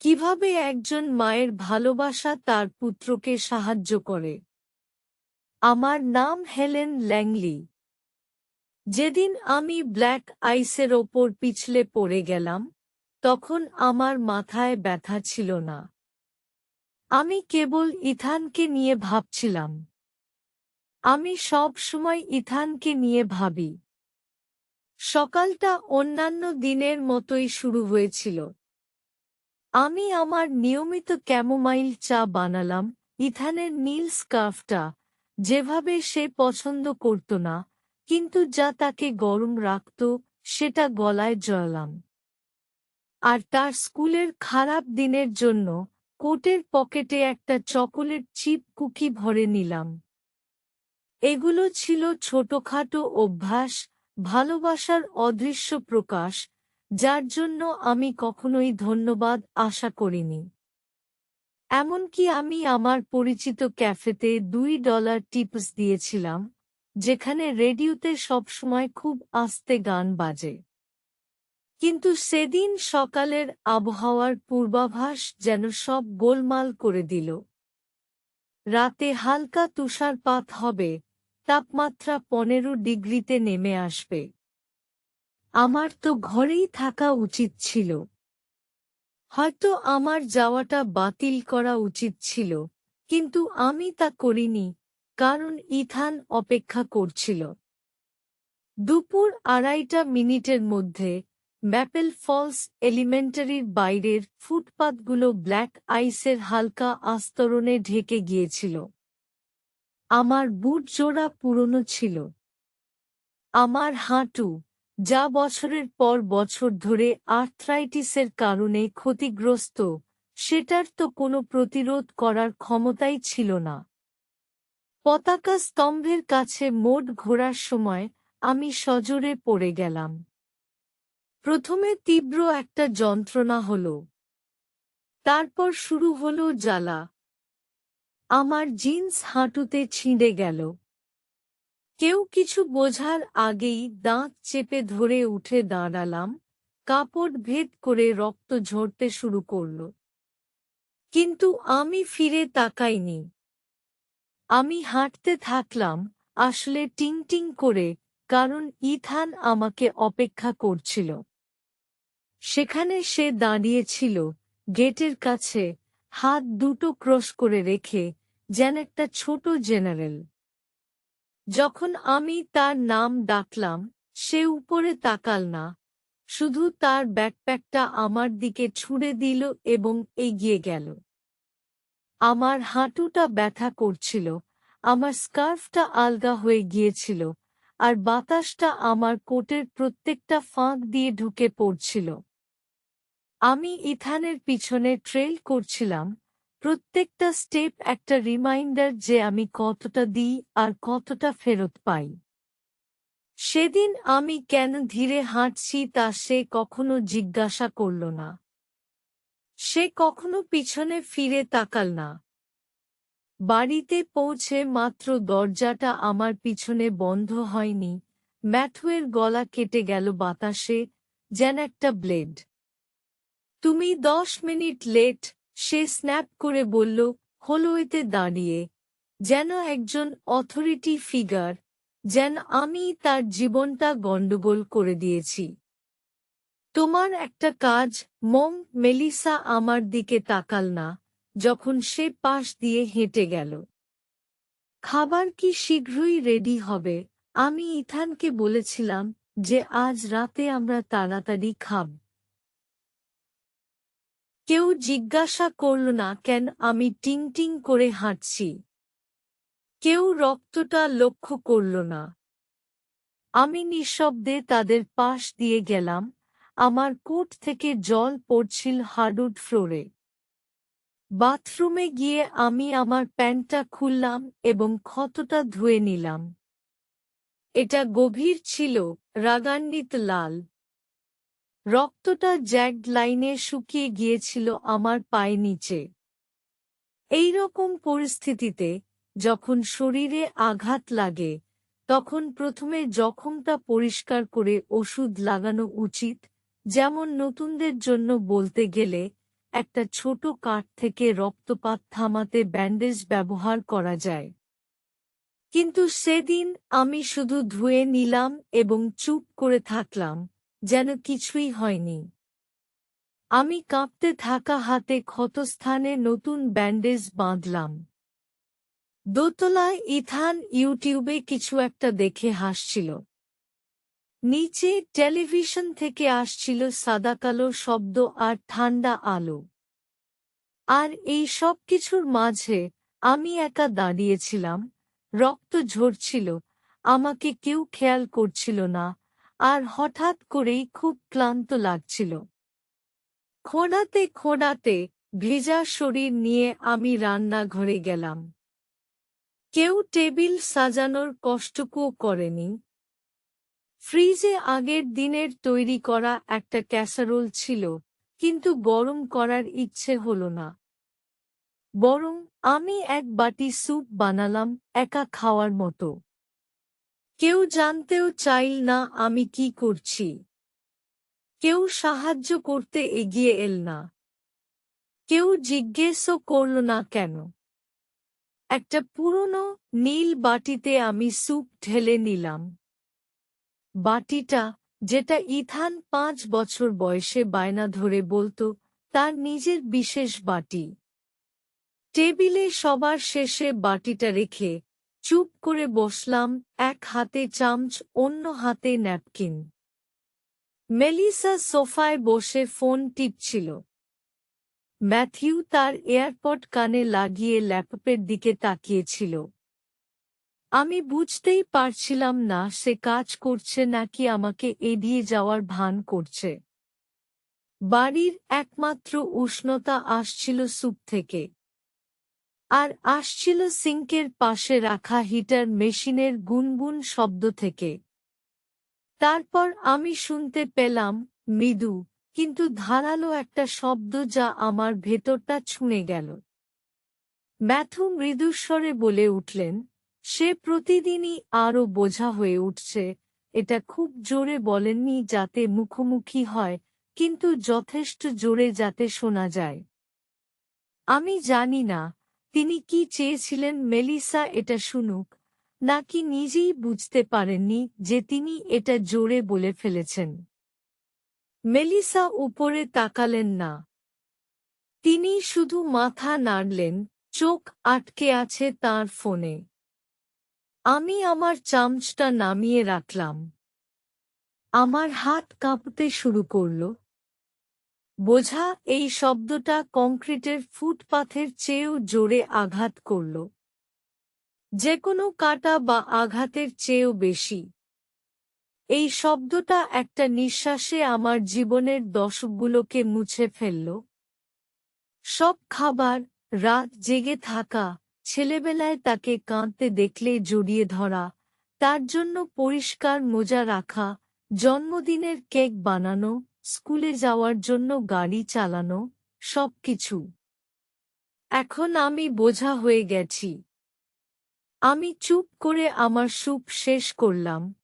কীভাবে একজন মায়ের ভালোবাসা তার পুত্রকে সাহায্য করে? আমার নাম হেলেন ল্যাংলি। যেদিন আমি ব্ল্যাক আইসের ওপর পিছলে পড়ে গেলাম, তখন আমার মাথায় ব্যথা ছিল না। আমি কেবল ইথানকে নিয়ে ভাবছিলাম। আমি সব সময় ইথানকে নিয়ে ভাবি। সকালটা অন্যান্য দিনের মতোই শুরু হয়েছিল। আমি আমার নিয়মিত ক্যামোমাইল চা বানালাম, ইথানের নীল স্কার্ফটা। যেভাবে সে পছন্দ করত না, কিন্তু যা তাকে গরম রাখত, সেটা গলায় জড়ালাম আর তার স্কুলের খারাপ দিনের জন্য কোটের পকেটে একটা চকোলেট চিপ কুকি ভরে নিলাম। এগুলো ছিল ছোটখাটো অভ্যাস, ভালোবাসার অদৃশ্য প্রকাশ যার জন্য আমি কখনোই ধন্যবাদ আশা করিনি। এমনকি আমি আমার পরিচিত ক্যাফেতে দুই ডলার টিপস দিয়েছিলাম, যেখানে রেডিওতে সবসময় খুব আস্তে গান বাজে। কিন্তু সেদিন সকালের আবহাওয়ার পূর্বাভাস যেন সব গোলমাল করে দিল। রাতে হালকা তুষারপাত হবে, তাপমাত্রা পনেরো ডিগ্রিতে নেমে আসবে। আমার তো ঘরেই থাকা উচিত ছিল। হয়তো আমার যাওয়াটা বাতিল করা উচিত ছিল, কিন্তু আমি তা করিনি, কারণ ইথান অপেক্ষা করছিল। দুপুর আড়াইটা মিনিটের মধ্যে, ম্যাপেল ফলস এলিমেন্টারির বাইরের ফুটপাতগুলো ব্ল্যাক আইসের হালকা আস্তরণে ঢেকে গিয়েছিল। আমার বুট জোড়া পুরনো ছিল। আমার হাঁটু যা বছরের পর বছর ধরে আর্থ্রাইটিসের কারণে ক্ষতিগ্রস্ত, সেটার তো কোনো প্রতিরোধ করার ক্ষমতাই ছিল না। পতাকা স্তম্ভের কাছে মোট ঘোরার সময় আমি সজোরে পড়ে গেলাম। প্রথমে তীব্র একটা যন্ত্রণা হল। তারপর শুরু হল জ্বালা। আমার জিন্স হাঁটুতে ছিঁড়ে গেল। কেউ কিছু বোঝার আগেই দাঁত চেপে ধরে উঠে দাঁড়ালাম, কাপড় ভেদ করে রক্ত ঝরতে শুরু করল। কিন্তু আমি ফিরে তাকাইনি। আমি হাঁটতে থাকলাম, আসলে টিং টিং করে, কারণ ইথান আমাকে অপেক্ষা করছিল। সেখানে সে দাঁড়িয়েছিল, গেটের কাছে, হাত দুটো ক্রস করে রেখে, যেন একটা ছোট জেনারেল। যখন আমি তার নাম ডাকলাম, সে উপরে তাকাল না। শুধু তার ব্যাকপ্যাকটা আমার দিকে ছুঁড়ে দিল এবং এগিয়ে গেল। আমার হাঁটুটা ব্যথা করছিল, আমার স্কার্ফটা আলগা হয়ে গিয়েছিল, আর বাতাসটা আমার কোটের প্রত্যেকটা ফাঁক দিয়ে ঢুকে পড়ছিল। আমি ইথানের পিছনে ট্রেল করছিলাম প্রত্যেকটা স্টেপ একটা রিমাইন্ডার যে আমি কতটা দিই আর কতটা ফেরত পাই। সেদিন আমি কেন ধীরে হাঁটছি তা সে কখনো জিজ্ঞাসা করল না। সে কখনো পিছনে ফিরে তাকাল না। বাড়িতে পৌঁছে মাত্র দরজাটা আমার পিছনে বন্ধ হয়নি, ম্যাথুয়ের গলা কেটে গেল বাতাসে, যেন একটা ব্লেড। তুমি দশ মিনিট লেট সে স্ন্যাপ করে বলল হলোয়েতে দাঁড়িয়ে। যেন একজন অথরিটি ফিগার, যেন আমি তার জীবনটা গণ্ডগোল করে দিয়েছি। তোমার একটা কাজ, মম, মেলিসা আমার দিকে তাকাল না, যখন সে পাশ দিয়ে হেঁটে গেল। খাবার কি শীঘ্রই রেডি হবে? আমি ইথানকে বলেছিলাম যে আজ রাতে আমরা তাড়াতাড়ি খাব। কেউ জিজ্ঞাসা করল না, কেন আমি টিং টিং করে হাঁটছি? কেউ রক্তটা লক্ষ্য করল না। আমি নিঃশব্দে তাদের পাশ দিয়ে গেলাম, আমার কোট থেকে জল পড়ছিল হার্ডউড ফ্লোরে। বাথরুমে গিয়ে আমি আমার প্যান্টটা খুললাম এবং ক্ষতটা ধুয়ে নিলাম। এটা গভীর ছিল, রাগান্বিত লাল। রক্তটা জ্যাগড লাইনে শুকিয়ে গিয়েছিল আমার পায়ে নিচে। এই রকম পরিস্থিতিতে যখন শরীরে আঘাত লাগে, তখন প্রথমে জখমটা পরিষ্কার করে ওষুধ লাগানো উচিত, যেমন নতুনদের জন্য বলতে গেলে একটা ছোট কাঠ থেকে রক্তপাত থামাতে ব্যান্ডেজ ব্যবহার করা যায়। কিন্তু সেদিন আমি শুধু ধুয়ে নিলাম এবং চুপ করে থাকলাম যেন কিছুই হয়নি। আমি কাঁপতে থাকা হাতে ক্ষতস্থানে নতুন ব্যান্ডেজ বাঁধলাম। দোতলায় ইথান ইউটিউবে কিছু একটা দেখে হাসছিল। নিচে টেলিভিশন থেকে আসছিল সাদাকালো শব্দ আর ঠান্ডা আলো। আর এই সব কিছুর মাঝে আমি একা দাঁড়িয়েছিলাম, রক্ত ঝরছিল, আমাকে কেউ খেয়াল করছিল না আর হঠাৎ করেই খুব ক্লান্ত লাগছিল। খোঁড়াতে খোঁড়াতে ভেজা শরীর নিয়ে আমি রান্নাঘরে গেলাম। কেউ টেবিল সাজানোর কষ্টকুও করেনি। ফ্রিজে আগের দিনের তৈরি করা একটা ক্যাসারোল ছিল, কিন্তু গরম করার ইচ্ছে হল না। বরং আমি এক বাটি স্যুপ বানালাম একা খাওয়ার মতো। কেউ জানতেও চাইল না আমি কি করছি। কেউ সাহায্য করতে এগিয়ে এল না। কেউ জিজ্ঞেসও করল না কেন। একটা পুরনো নীল বাটিতে আমি স্যুপ ঢেলে নিলাম। বাটিটা, যেটা ইথান পাঁচ বছর বয়সে বায়না ধরে বলতো, তার নিজের বিশেষ বাটি। টেবিলে সবার শেষে বাটিটা রেখে চুপ করে বসলাম, এক হাতে চামচ, অন্য হাতে ন্যাপকিন। মেলিসা সোফায় বসে ফোন টিপছিল। ম্যাথিউ তার এয়ারপড কানে লাগিয়ে ল্যাপটপের দিকে তাকিয়েছিল। আমি বুঝতেই পারছিলাম না, সে কাজ করছে নাকি আমাকে এড়িয়ে যাওয়ার ভান করছে। বাড়ির একমাত্র উষ্ণতা আসছিল সুপ থেকে। আর আসছিল সিঙ্কের পাশে রাখা হিটার মেশিনের গুনগুন শব্দ থেকে। তারপর আমি শুনতে পেলাম, মৃদু, কিন্তু ধারালো একটা শব্দ যা আমার ভেতরটা ছুঁয়ে গেল। ম্যাথু মৃদুস্বরে বলে উঠলেন, সে প্রতিদিনই আরও বোঝা হয়ে উঠছে। এটা খুব জোরে বলেননি যাতে মুখোমুখি হয়, কিন্তু যথেষ্ট জোরে যাতে শোনা যায়। আমি জানি না তিনি কি চেয়েছিলেন মেলিসা এটা শুনুক, নাকি নিজেই বুঝতে পারেননি যে তিনি এটা জোরে বলে ফেলেছেন। মেলিসা উপরে তাকালেন না। তিনি শুধু মাথা নাড়লেন, চোখ আটকে আছে তার ফোনে। আমি আমার চামচটা নামিয়ে রাখলাম। আমার হাত কাঁপতে শুরু করল। বোঝা এই শব্দটা কংক্রিটের ফুটপাথের চেয়েও জোরে আঘাত করল। যে কোনো কাটা বা আঘাতের চেয়েও বেশি। এই শব্দটা একটা নিঃশ্বাসে আমার জীবনের দশকগুলোকে মুছে ফেলল। সব খাবার, রাত জেগে থাকা, ছেলেবেলায় তাকে কাঁদতে দেখলে জড়িয়ে ধরা, তার জন্য পরিষ্কার মোজা রাখা, জন্মদিনের কেক বানানো স্কুলে যাওয়ার জন্য গাড়ি চালানো, সব কিছু। এখন আমি বোঝা হয়ে গেছি। আমি চুপ করে আমার স্যুপ শেষ করলাম।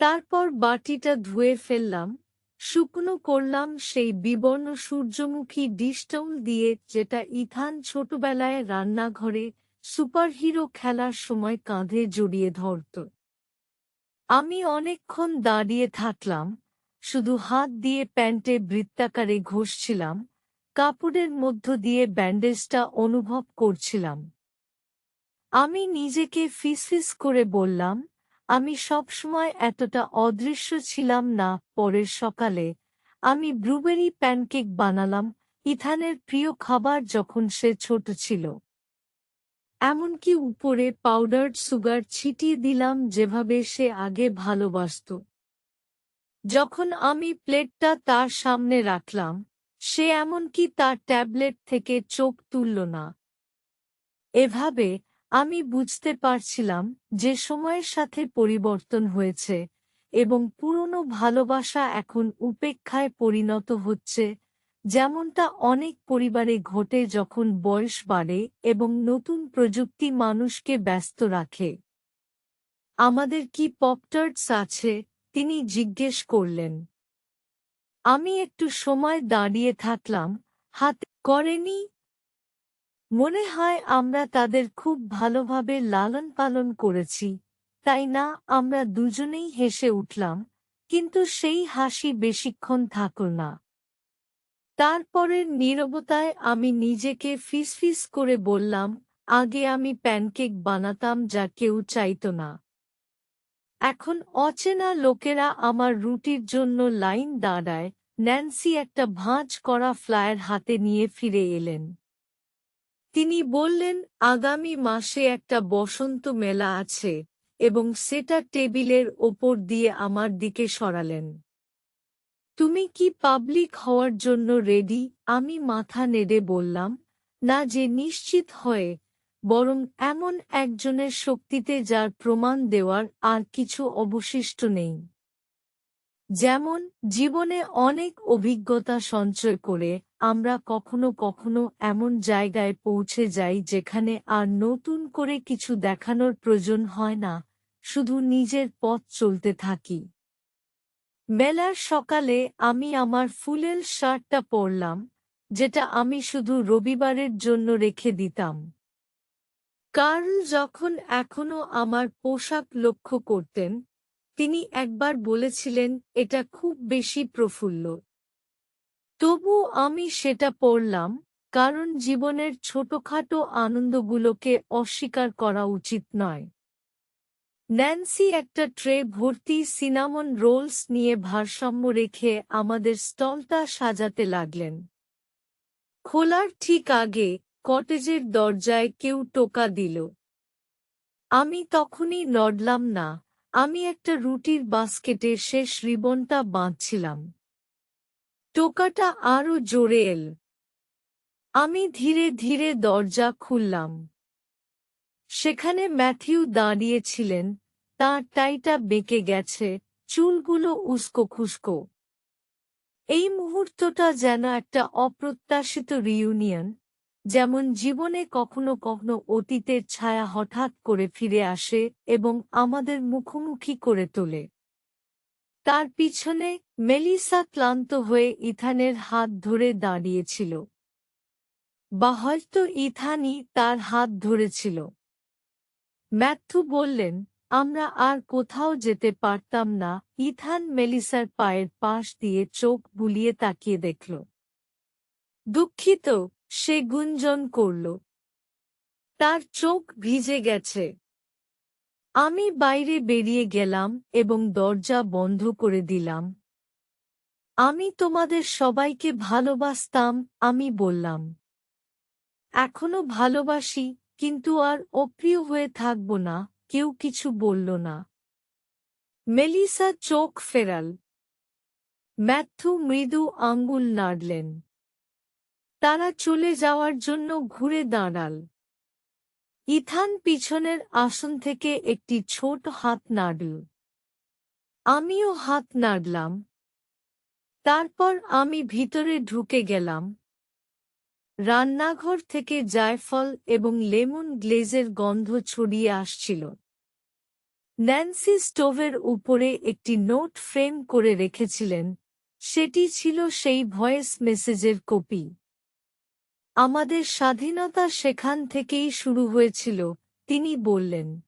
তারপর বাটিটা ধুয়ে ফেললাম, শুকনো করলাম সেই বিবর্ণ সূর্যমুখী ডিস্টল দিয়ে যেটা ইথান ছোটবেলায় রান্নাঘরে সুপারহিরো খেলার সময় কাঁধে জড়িয়ে ধরত। আমি অনেকক্ষণ দাঁড়িয়ে থাকলাম শুধু হাত দিয়ে প্যান্টে বৃত্তাকারে ঘষছিলাম, কাপড়ের মধ্য দিয়ে ব্যান্ডেজটা অনুভব করছিলাম। আমি নিজেকে ফিসফিস করে বললাম, আমি সবসময় এতটা অদৃশ্য ছিলাম না, পরের সকালে আমি ব্লুবেরি প্যানকেক বানালাম, ইথানের প্রিয় খাবার যখন সে ছোট ছিল। এমনকি উপরে পাউডার্ড সুগার ছিটিয়ে দিলাম যেভাবে সে আগে ভালোবাসত। যখন আমি প্লেটটা তার সামনে রাখলাম, সে এমনকি তার ট্যাবলেট থেকে চোখ তুলল না। এভাবে আমি বুঝতে পারছিলাম যে সময়ের সাথে পরিবর্তন হয়েছে এবং পুরনো ভালোবাসা এখন উপেক্ষায় পরিণত হচ্ছে, যেমনটা অনেক পরিবারে ঘটে যখন বয়স বাড়ে এবং নতুন প্রযুক্তি মানুষকে ব্যস্ত রাখে। আমাদের কি পপটার্টস আছে? তিনি জিজ্ঞেস করলেন, আমি একটু সময় দাঁড়িয়ে থাকলাম, হাতে করেনি? মনে হয় আমরা তাদের খুব ভালোভাবে লালন পালন করেছি, তাই না? আমরা দুজনেই হেসে উঠলাম, কিন্তু সেই হাসি বেশিক্ষণ থাকল না। তারপরের নীরবতায় আমি নিজেকে ফিসফিস করে বললাম, আগে আমি প্যানকেক বানাতাম যা কেউ চাইত না। এখন অচেনা লোকেরা আমার রুটির জন্য লাইন দাঁড়ায়, ন্যান্সি একটা ভাঁজ করা ফ্লায়ার হাতে নিয়ে ফিরে এলেন। তিনি বললেন, আগামী মাসে একটা বসন্ত মেলা আছে এবং সেটা টেবিলের ওপর দিয়ে আমার দিকে সরালেন। তুমি কি পাবলিক হওয়ার জন্য রেডি? আমি মাথা নেড়ে বললাম, না যে নিশ্চিত হয়ে বরং এমন একজনের শক্তিতে যার প্রমাণ দেওয়ার আর কিছু অবশিষ্ট নেই। যেমন, জীবনে অনেক অভিজ্ঞতা সঞ্চয় করে আমরা কখনো কখনো এমন জায়গায় পৌঁছে যাই যেখানে আর নতুন করে কিছু দেখানোর প্রয়োজন হয় না, শুধু নিজের পথ চলতে থাকি। মেলার সকালে আমি আমার ফুলেল শার্টটা পরলাম, যেটা আমি শুধু রবিবারের জন্য রেখে দিতাম। কার্ল যখন এখনও আমার পোশাক লক্ষ্য করতেন, তিনি একবার বলেছিলেন, এটা খুব বেশি প্রফুল্ল। তবু আমি সেটা পড়লাম কারণ জীবনের ছোটখাটো আনন্দগুলোকে অস্বীকার করা উচিত নয়। ন্যান্সি একটা ট্রে ভর্তি সিনামন রোলস নিয়ে ভারসাম্য রেখে আমাদের স্টলটা সাজাতে লাগলেন। খোলার ঠিক আগে কটেজের দরজায় কেউ টোকা দিল। আমি তখনই নড়লাম না, আমি একটা রুটির বাস্কেটে শেষ রিবনটা বাঁধছিলাম। টোকাটা আরও জোরে এল। আমি ধীরে ধীরে দরজা খুললাম। সেখানে ম্যাথিউ দাঁড়িয়েছিলেন, তাঁর টাইটা বেঁকে গেছে, চুলগুলো উস্কো খুস্কো। এই মুহূর্তটা যেন একটা অপ্রত্যাশিত রিউনিয়ন যেমন জীবনে কখনো কখনো অতীতের ছায়া হঠাৎ করে ফিরে আসে এবং আমাদের মুখোমুখি করে তোলে। তার পিছনে মেলিসা ক্লান্ত হয়ে ইথানের হাত ধরে দাঁড়িয়েছিল। বা হয়তো ইথানই তার হাত ধরেছিল। ম্যাথু বললেন, আমরা আর কোথাও যেতে পারতাম না। ইথান মেলিসার পায়ের পাশ দিয়ে চোখ বুলিয়ে তাকিয়ে দেখল। দুঃখিত সে গুঞ্জন করল। তার চোখ ভিজে গেছে। আমি বাইরে বেরিয়ে গেলাম এবং দরজা বন্ধ করে দিলাম। আমি তোমাদের সবাইকে ভালোবাসতাম, আমি বললাম। এখনও ভালোবাসি, কিন্তু আর অপ্রিয় হয়ে থাকব না, কেউ কিছু বলল না। মেলিসা চোখ ফেরাল। ম্যাথু মৃদু আঙ্গুল নাড়লেন। তারা চলে যাওয়ার জন্য ঘুরে দাঁড়াল। ইথান পিছনের আসন থেকে একটি ছোট হাত নাড়ল। আমিও হাত নাড়লাম। তারপর আমি ভিতরে ঢুকে গেলাম। রান্নাঘর থেকে জায়ফল এবং লেমন গ্লেজের গন্ধ ছড়িয়ে আসছিল। ন্যান্সি স্টোভের উপরে একটি নোট ফ্রেম করে রেখেছিলেন। সেটি ছিল সেই ভয়েস মেসেজের কপি। আমাদের স্বাধীনতা সেখান থেকেই শুরু হয়েছিল, তিনি বললেন।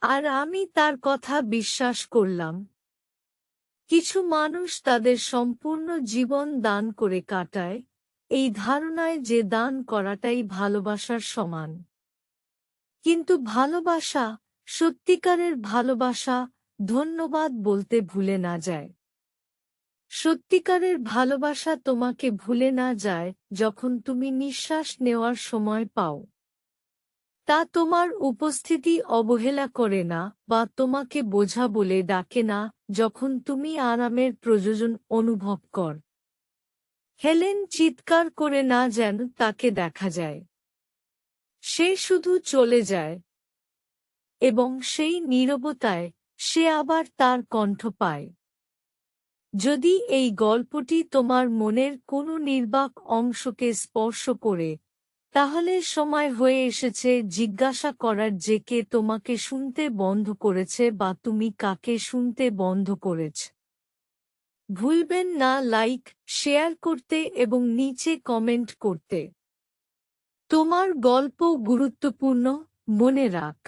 আর আমি তার কথা বিশ্বাস করলাম। কিছু মানুষ তাদের সম্পূর্ণ জীবন দান করে কাটায়, এই ধারণায় যে দান করাটাই ভালোবাসার সমান। কিন্তু ভালোবাসা, সত্যিকারের ভালোবাসা, ধন্যবাদ বলতে ভুলে না যায়। সত্যিকারের ভালোবাসা তোমাকে ভুলে না যায় যখন তুমি নিঃশ্বাস নেওয়ার সময় পাও। তা তোমার উপস্থিতি অবহেলা করে না বা তোমাকে বোঝা বলে ডাকে না যখন তুমি আরামের প্রয়োজন অনুভব কর। হেলেন চিৎকার করে না যেন তাকে দেখা যায়। সে শুধু চলে যায়। এবং সেই নীরবতায় সে আবার তার কণ্ঠ পায়। যদি এই গল্পটি তোমার মনের কোনো নির্বাক অংশকে স্পর্শ করে, তাহলে সময় হয়ে এসেছে জিজ্ঞাসা করার যে কে তোমাকে শুনতে বন্ধ করেছে বা তুমি কাকে শুনতে বন্ধ করেছ। ভুলবেন না লাইক, শেয়ার করতে এবং নিচে কমেন্ট করতে। তোমার গল্প গুরুত্বপূর্ণ, মনে রাখ।